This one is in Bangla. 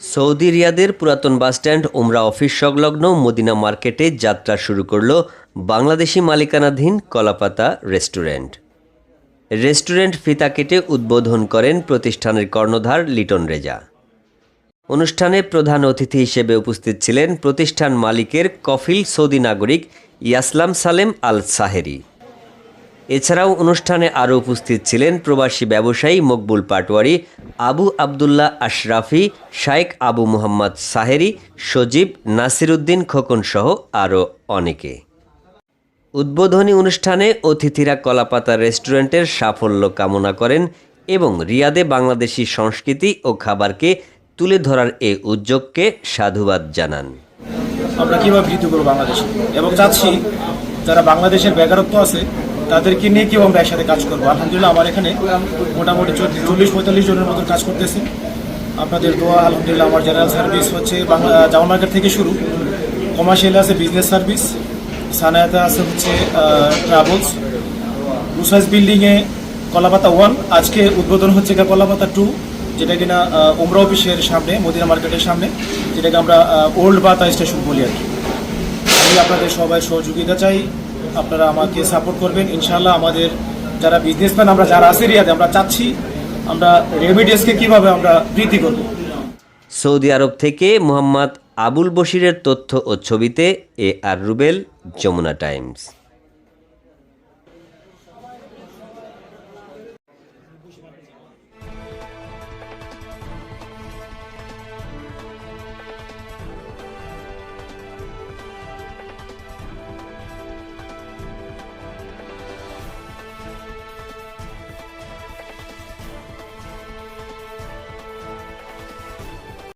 সৌদি রিয়াদের পুরাতন বাসস্ট্যান্ড ওমরা অফিস সংলগ্ন মদিনা মার্কেটে যাত্রা শুরু করল বাংলাদেশি মালিকানাধীন কলাপাতা রেস্টুরেন্ট। রেস্টুরেন্ট ফিতা কেটে উদ্বোধন করেন প্রতিষ্ঠানের কর্ণধার লিটন রেজা। অনুষ্ঠানে প্রধান অতিথি হিসেবে উপস্থিত ছিলেন প্রতিষ্ঠান মালিকের কফিল সৌদি নাগরিক ইয়াসলাম সালেম আল সাহেরি এছাড়াও অনুষ্ঠানে আরও উপস্থিত ছিলেন প্রবাসী ব্যবসায়ী মকবুল পাটোয়ারি আবু আবদুল্লাহ আশরাফি, শাইখ আবু মুহাম্মদ সাহেরি, সজীব নাসিরুদ্দিন খোকন সহ আরও অনেকে। উদ্বোধনী অনুষ্ঠানে অতিথিরা কলাপাতা রেস্টুরেন্টের সাফল্য কামনা করেন এবং রিয়াদে বাংলাদেশি সংস্কৃতি ও খাবারকে তুলে ধরার এ উদ্যোগকে সাধুবাদ জানান। আমরা কীভাবে বৃদ্ধি করব বাংলাদেশে? এবং চাচ্ছি যারা বাংলাদেশের বেকারত্ব আছে তাদেরকে নিয়ে কীভাবে আমরা একসাথে কাজ করব? আলহামদুলিল্লাহ আমার এখানে মোটামুটি চল্লিশ, পঁয়তাল্লিশ জনের মতো কাজ করতেছে। আপনাদের দোয়া, আলহামদুলিল্লাহ আমার জেনারেল সার্ভিস হচ্ছে বাংলা, জামা মার্কেট থেকে শুরু। কমার্শিয়াল আছে বিজনেস সার্ভিস সানায়াতে আছে হচ্ছে ট্রাভেলস রুসাইজ বিল্ডিংয়ে কলাপাতা ওয়ান আজকে উদ্বোধন হচ্ছে গিয়ে কলাপাতা টু যেটা কিনা উমরা অফিসের সামনে, মদিনা মার্কেটের সামনে, যেটাকে আমরা ওল্ড বাতা স্টেশন বলি আর কি। আমি আপনাদের সবাই সহযোগিতা চাই। আপনারা আমাকে সাপোর্ট করবেন। ইনশাল্লাহ আমাদের যারা বিজনেসম্যান আমরা যারা আছি রিয়াদে, আমরা চাচ্ছি আমরা রেমিডিয়াসকে কীভাবে আমরা বৃদ্ধি করব। সৌদি আরব থেকে মোহাম্মদ আবুল বশিরের তথ্য ও ছবিতে A R Rubel, Jamuna Times.